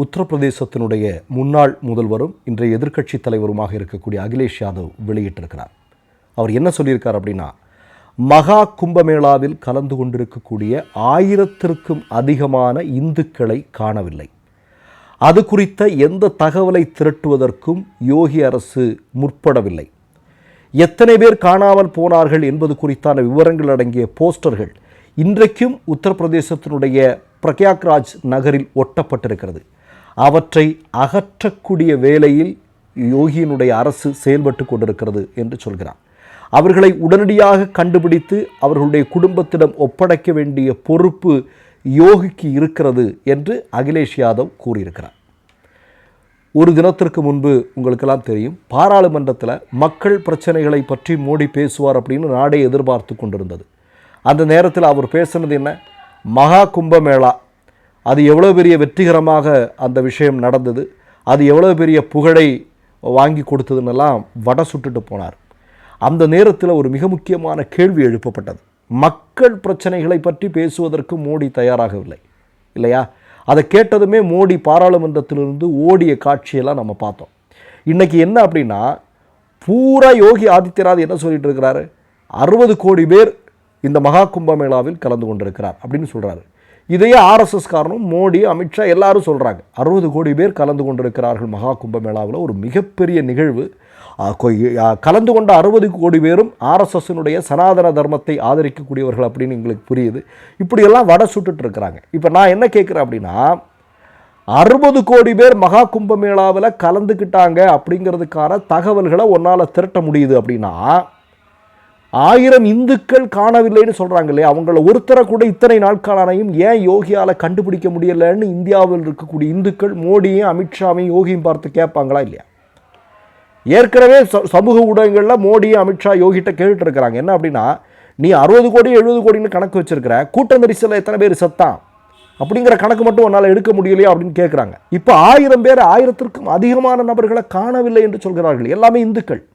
உத்தரப்பிரதேசத்தினுடைய முன்னாள் முதல்வரும் இன்றைய எதிர்க்கட்சி தலைவருமாக இருக்கக்கூடிய அகிலேஷ் யாதவ் வெளியிட்டிருக்கிறார். அவர் என்ன சொல்லியிருக்கார் அப்படின்னா மகா கும்பமேளாவில் கலந்து கொண்டிருக்கக்கூடிய ஆயிரத்திற்கும் அதிகமான இந்துக்களை காணவில்லை. அது குறித்த எந்த தகவலை திரட்டுவதற்கும் யோகி அரசு முற்படவில்லை. எத்தனை பேர் காணாமல் போனார்கள் என்பது குறித்தான விவரங்கள் அடங்கிய போஸ்டர்கள் இன்றைக்கும் உத்தரப்பிரதேசத்தினுடைய பிரக்யாக்ராஜ் நகரில் ஒட்டப்பட்டிருக்கிறது. அவற்றை அகற்றக்கூடிய வேலையில் யோகியினுடைய அரசு செயல்பட்டு கொண்டிருக்கிறது என்று சொல்கிறார் அவர்களை உடனடியாக கண்டுபிடித்து அவர்களுடைய குடும்பத்திடம் ஒப்படைக்க வேண்டிய பொறுப்பு யோகிக்கு இருக்கிறது என்று அகிலேஷ் யாதவ் கூறியிருக்கிறார். ஒரு தினத்திற்கு முன்பு உங்களுக்கெல்லாம் தெரியும் பாராளுமன்றத்தில் மக்கள் பிரச்சனைகளை பற்றி மோடி பேசுவார் அப்படின்னு நாடே எதிர்பார்த்து கொண்டிருந்தது. அந்த நேரத்தில் அவர் பேசுனது என்ன? மகா கும்பமேளா அது எவ்வளோ பெரிய வெற்றிகரமாக அந்த விஷயம் நடந்தது அது எவ்வளோ பெரிய புகழை வாங்கி கொடுத்ததுன்னெல்லாம் வடை சுட்டுட்டு போனார். அந்த நேரத்தில் ஒரு மிக முக்கியமான கேள்வி எழுப்பப்பட்டது. மக்கள் பிரச்சனைகளை பற்றி பேசுவதற்கு மோடி தயாராகவில்லை இல்லையா? அதை கேட்டதுமே மோடி பாராளுமன்றத்திலிருந்து ஓடிய காட்சியெல்லாம் நம்ம பார்த்தோம். இன்னைக்கு என்ன அப்படின்னா பூரா யோகி ஆதித்யநாத் என்ன சொல்லிட்டு இருக்கிறாரு? அறுபது கோடி பேர் இந்த மகா கும்பமேளாவில் கலந்து கொண்டிருக்கிறார் அப்படின்னு சொல்கிறாரு இதையே ஆர்எஸ்எஸ் காரணம் மோடி அமித்ஷா எல்லாரும் சொல்கிறாங்க அறுபது கோடி பேர் கலந்து கொண்டிருக்கிறார்கள் மகா கும்பமேளாவில் ஒரு மிகப்பெரிய நிகழ்வு. கலந்து கொண்ட அறுபது கோடி பேரும் ஆர்எஸ்எஸ்னுடைய சனாதன தர்மத்தை ஆதரிக்கக்கூடியவர்கள் அப்படின்னு எங்களுக்கு புரியுது. இப்படியெல்லாம் வடை சுட்டுட்டு இருக்கிறாங்க. இப்போ நான் என்ன கேட்குறேன் அப்படின்னா அறுபது கோடி பேர் மகா கும்பமேளாவில் கலந்துக்கிட்டாங்க அப்படிங்கிறதுக்கான தகவல்களை ஒன்றால் திரட்ட முடியுது அப்படின்னா ஆயிரம் இந்துக்கள் காணவில்லைன்னு சொல்கிறாங்க இல்லையா அவங்கள ஒருத்தரை கூட இத்தனை நாட்களானையும் ஏன் யோகியால் கண்டுபிடிக்க முடியலைன்னு இந்தியாவில் இருக்கக்கூடிய இந்துக்கள் மோடியும் அமித்ஷாவையும் யோகியும் பார்த்து கேட்பாங்களா இல்லையா? ஏற்கனவே ச- சமூக ஊடகங்களில் மோடியும் அமித்ஷா யோகிட்ட கேட்டுட்டு இருக்கிறாங்க. என்ன அப்படின்னா நீ அறுபது கோடி எழுபது கோடின்னு கணக்கு வச்சிருக்கிற கூட்ட நெரிசலில் எத்தனை பேர் செத்தான்? அப்படிங்கிற கணக்கு மட்டும் உன்னால் எடுக்க முடியலையா அப்படின்னு கேட்குறாங்க இப்போ ஆயிரம் பேர் ஆயிரத்திற்கும் அதிகமான நபர்களை காணவில்லை என்று சொல்கிறார்கள். எல்லாமே இந்துக்கள்.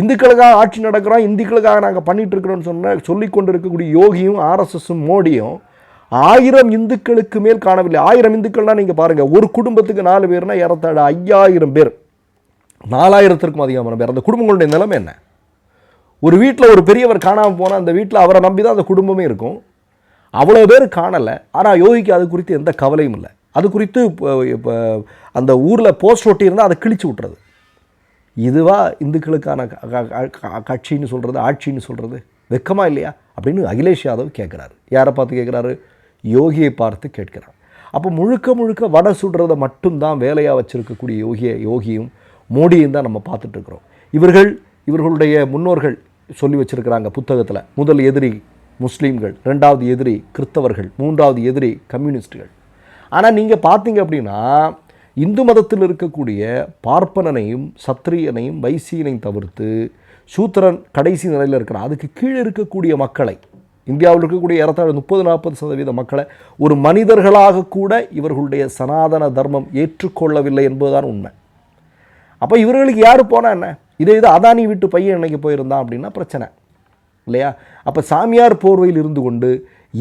இந்துக்களுக்காக ஆட்சி நடக்கிறோம் இந்துக்களுக்காக நாங்கள் பண்ணிட்டு சொன்ன சொல்லிக் கொண்டு இருக்கக்கூடிய யோகியும் ஆர்எஸ்எஸும் மோடியும் ஆயிரம் இந்துக்களுக்கு மேல் காணவில்லை. ஆயிரம் இந்துக்கள்னால் நீங்கள் பாருங்கள் ஒரு குடும்பத்துக்கு நாலு பேர்னா ஏறத்தாழ ஐயாயிரம் பேர். நாலாயிரத்திற்கும் அதிகமான பேர். அந்த குடும்பங்களுடைய நிலைமை என்ன? ஒரு வீட்டில் ஒரு பெரியவர் காணாமல் போனால் அந்த வீட்டில் அவரை நம்பி தான் அந்த குடும்பமே இருக்கும். அவ்வளோ பேர் காணலை. ஆனால் யோகிக்கு அது குறித்து எந்த கவலையும் இல்லை. அது குறித்து இப்போ இப்போ அந்த ஊரில் போஸ்ட் ஒட்டியிருந்தால் அதை கிழிச்சு விட்டுறது. இதுவா இந்துக்களுக்கான க- க- கட்சின்னு சொல்கிறது ஆட்சின்னு சொல்கிறது வெக்கமாக இல்லையா? அப்படின்னு அகிலேஷ் யாதவ் கேட்குறாரு யாரை பார்த்து கேட்குறாரு யோகியை பார்த்து கேட்கிறார். அப்போ முழுக்க முழுக்க வடை சுடுறதை மட்டும்தான் வேலையாக வச்சுருக்கக்கூடிய யோகிய யோகியும் மோடியும் தான் நம்ம பார்த்துட்ருக்குறோம் இவர்கள் இவர்களுடைய முன்னோர்கள் சொல்லி வச்சிருக்கிறாங்க புத்தகத்தில் முதல் எதிரி முஸ்லீம்கள் ரெண்டாவது எதிரி கிறிஸ்தவர்கள் மூன்றாவது எதிரி கம்யூனிஸ்ட்டுகள் ஆனால் நீங்கள் பார்த்தீங்க அப்படின்னா இந்து மதத்தில் இருக்கக்கூடிய பார்ப்பனனையும் சத்திரியனையும் வைசியனையும் தவிர்த்து சூத்திரன் கடைசி நிலையில் இருக்கிறான். அதுக்கு கீழே இருக்கக்கூடிய மக்களை இந்தியாவில் இருக்கக்கூடிய ஏறத்தாழ முப்பது நாற்பது சதவீத மக்களை ஒரு மனிதர்களாக கூட இவர்களுடைய சனாதன தர்மம் ஏற்றுக்கொள்ளவில்லை என்பதுதான் உண்மை. அப்போ இவர்களுக்கு யார் போனால் என்ன? இதே இது அதானி வீட்டு பையன் இன்னைக்கு போயிருந்தான் அப்படின்னா பிரச்சனை இல்லையா? அப்போ சாமியார் போர்வையில் இருந்து கொண்டு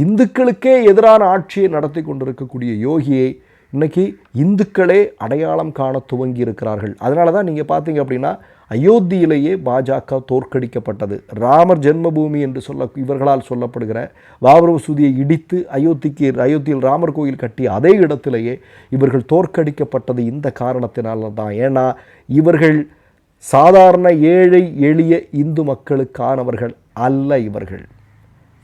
இந்துக்களுக்கே எதிரான ஆட்சியை நடத்தி கொண்டிருக்கக்கூடிய யோகியை இன்னைக்கு இந்துக்களே அடையாளம் காண துவங்கி இருக்கிறார்கள். அதனால தான் நீங்கள் பார்த்தீங்க அப்படின்னா அயோத்தியிலேயே பாஜக தோற்கடிக்கப்பட்டது. ராமர் ஜென்மபூமி என்று சொல்ல இவர்களால் சொல்லப்படுகிற பாபர் மசூதியை இடித்து அயோத்திக்கு அயோத்தியில் ராமர் கோயில் கட்டிய அதே இடத்திலேயே இவர்கள் தோற்கடிக்கப்பட்டது இந்த காரணத்தினால தான். ஏன்னா இவர்கள் சாதாரண ஏழை எளிய இந்து மக்களுக்கானவர்கள் அல்ல இவர்கள்.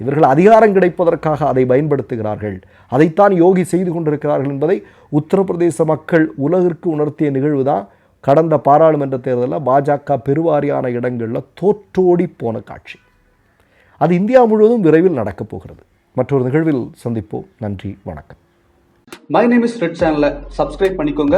இவர்கள் அதிகாரம் கிடைப்பதற்காக அதை பயன்படுத்துகிறார்கள். அதைத்தான் யோகி செய்து கொண்டிருக்கிறார்கள் என்பதை உத்தரப்பிரதேச மக்கள் உலகிற்கு உணர்த்திய நிகழ்வு தான் கடந்த பாராளுமன்ற தேர்தலில் பாஜக பெருவாரியான இடங்களில் தோற்றோடி போன காட்சி. அது இந்தியா முழுவதும் விரைவில் நடக்கப் போகிறது. மற்றொரு நிகழ்வில் சந்திப்போம். நன்றி வணக்கம். மை நேம் இஸ் ரெட் சேனலை சப்ஸ்கிரைப் பண்ணிக்கோங்க.